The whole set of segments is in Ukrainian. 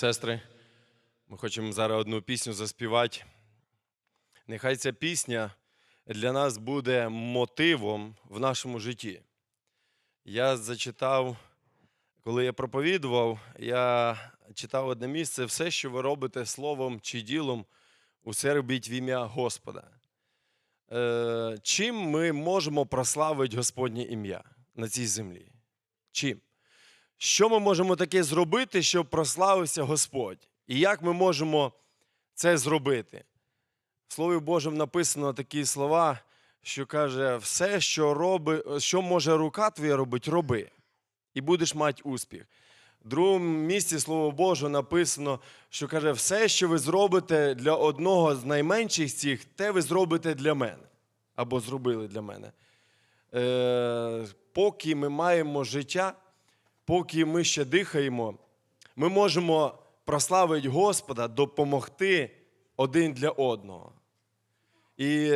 сестри, ми хочемо зараз одну пісню заспівати. Нехай ця пісня для нас буде мотивом в нашому житті. Я зачитав, коли я проповідував, я читав одне місце: все, що ви робите словом чи ділом, усе робіть в ім'я Господа. Е, чим ми можемо прославити Господнє ім'я на цій землі? Чим? Що ми можемо таке зробити, щоб прославився Господь? І як ми можемо це зробити? В Слові Божому написано такі слова, що каже: все, що роби, що може рука твоя робити, роби, і будеш мати успіх. В другому місці Слово Боже написано, що каже, все, що ви зробите для одного з найменших цих, те ви зробите для мене. Або зробили для мене. Е, поки ми маємо життя, поки ми ще дихаємо, ми можемо прославити Господа, допомогти один для одного. І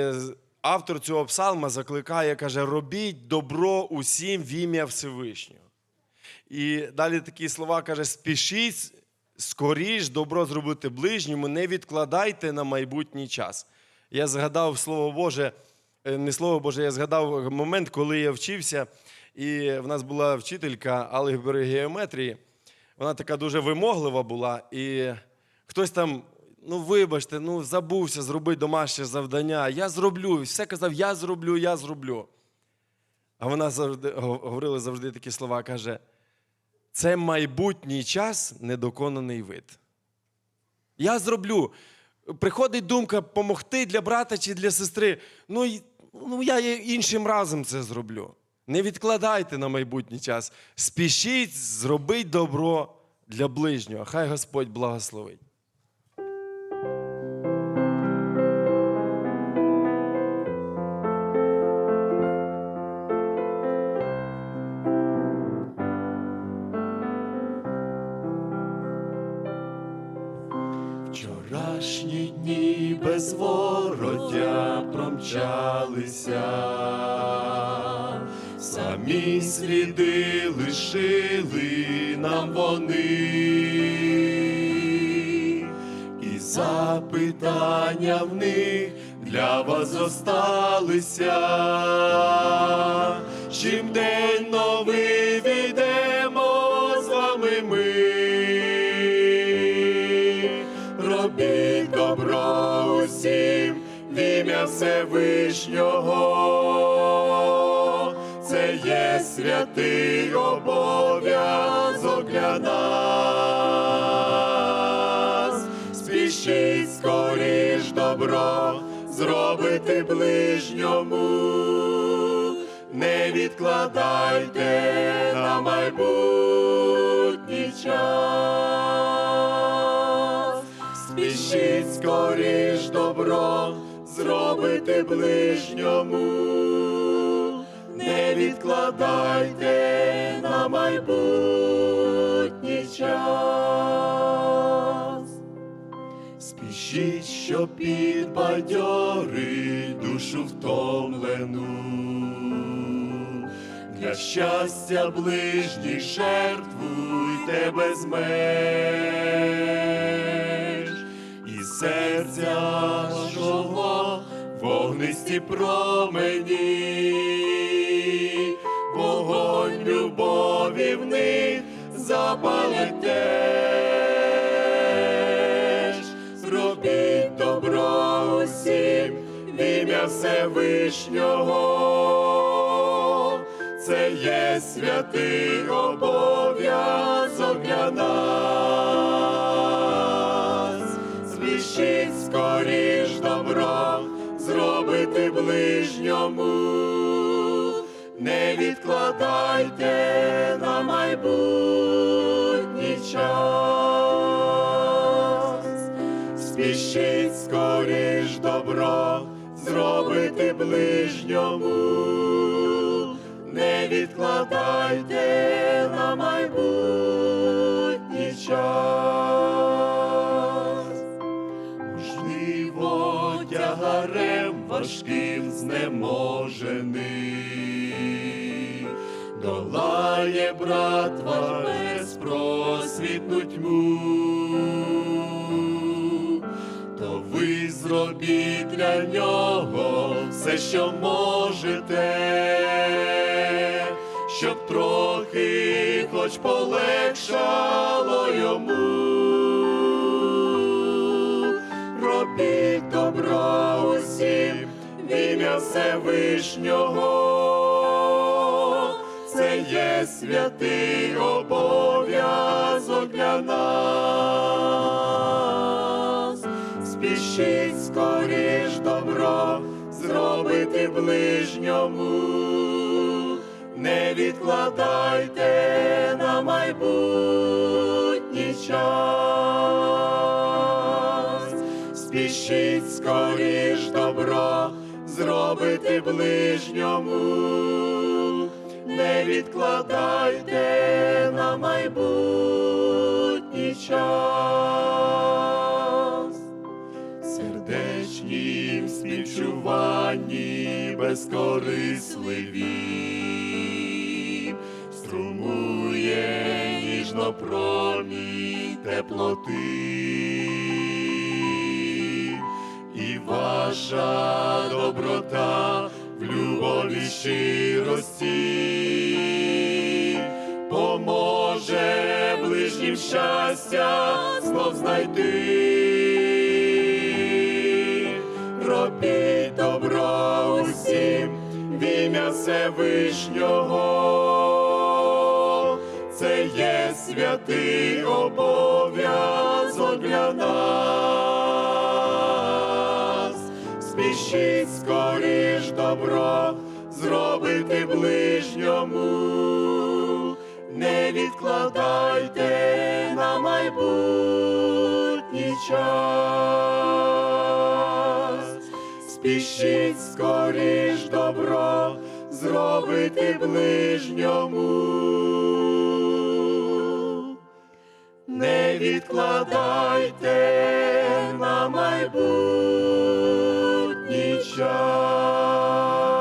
автор цього псалма закликає, каже: робіть добро усім в ім'я Всевишнього. І далі такі слова каже: спішіть скоріш добро зробити ближньому, не відкладайте на майбутній час. Я згадав Слово Боже, е, не Слово Боже, я згадав момент, коли я вчився, і в нас була вчителька алгебри геометрії. Вона така дуже вимоглива була, і хтось там, ну вибачте, ну забувся зробити домашнє завдання. Я зроблю. Все казав, я зроблю, я зроблю. А вона завжди говорила завжди такі слова, каже: це майбутній час недоконаний вид. Я зроблю. Приходить думка помогти для брата чи для сестри. Ну, ну я іншим разом це зроблю. Не відкладайте на майбутній час. Спішіть зробити добро для ближнього. Хай Господь благословить. Вчорашні дні без воротя промчалися, самі сліди лишили нам вони, і запитання в них для вас зосталися, чим день новий війдемо з вами ми. Робіть добро усім в ім'я Всевишнього, святий обов'язок для нас. Спішіть скоріш добро зробити ближньому, не відкладайте на майбутній час. Спішіть скоріш добро зробити ближньому, не відкладайте на майбутній час. Спішіть, що підбадьорить душу втомлену, для щастя ближніх жертвуйте без меж, і серця вашого вогнисті промені, любові в. Зробіть добро усім в ім'я Всевишнього, це є святий обов'язок для нас. Спішіть скоріш добро зробити ближньому, не відкладайте на майбутній час. Спішіть скоріш добро зробити ближньому, не відкладайте на майбутній час. Можливо, тягарем важким знеможений, долає брат ваш безпросвітну тьму, то ви зробіть для нього все, що можете, щоб трохи хоч полегшало йому, робіть добро усім в ім'я Всевишнього. Святий обов'язок для нас. Спішіть скоріш добро зробити ближньому. Не відкладайте на майбутній час. Спішіть скоріш добро зробити ближньому. Не відкладайте на майбутній час. Сердечнім співчуванні безкорисливі, струмує ніжно промінь теплоти, і ваша доброта в любові щирості щастя знов знайти. Робіть добро усім в ім'я Всевишнього. Це є святий обов'язок для нас. Спішіть скоріш добро зробити ближньому. Відкладайте на майбутній час. Спішіть скоріш добро зробити ближньому. Не відкладайте на майбутній час.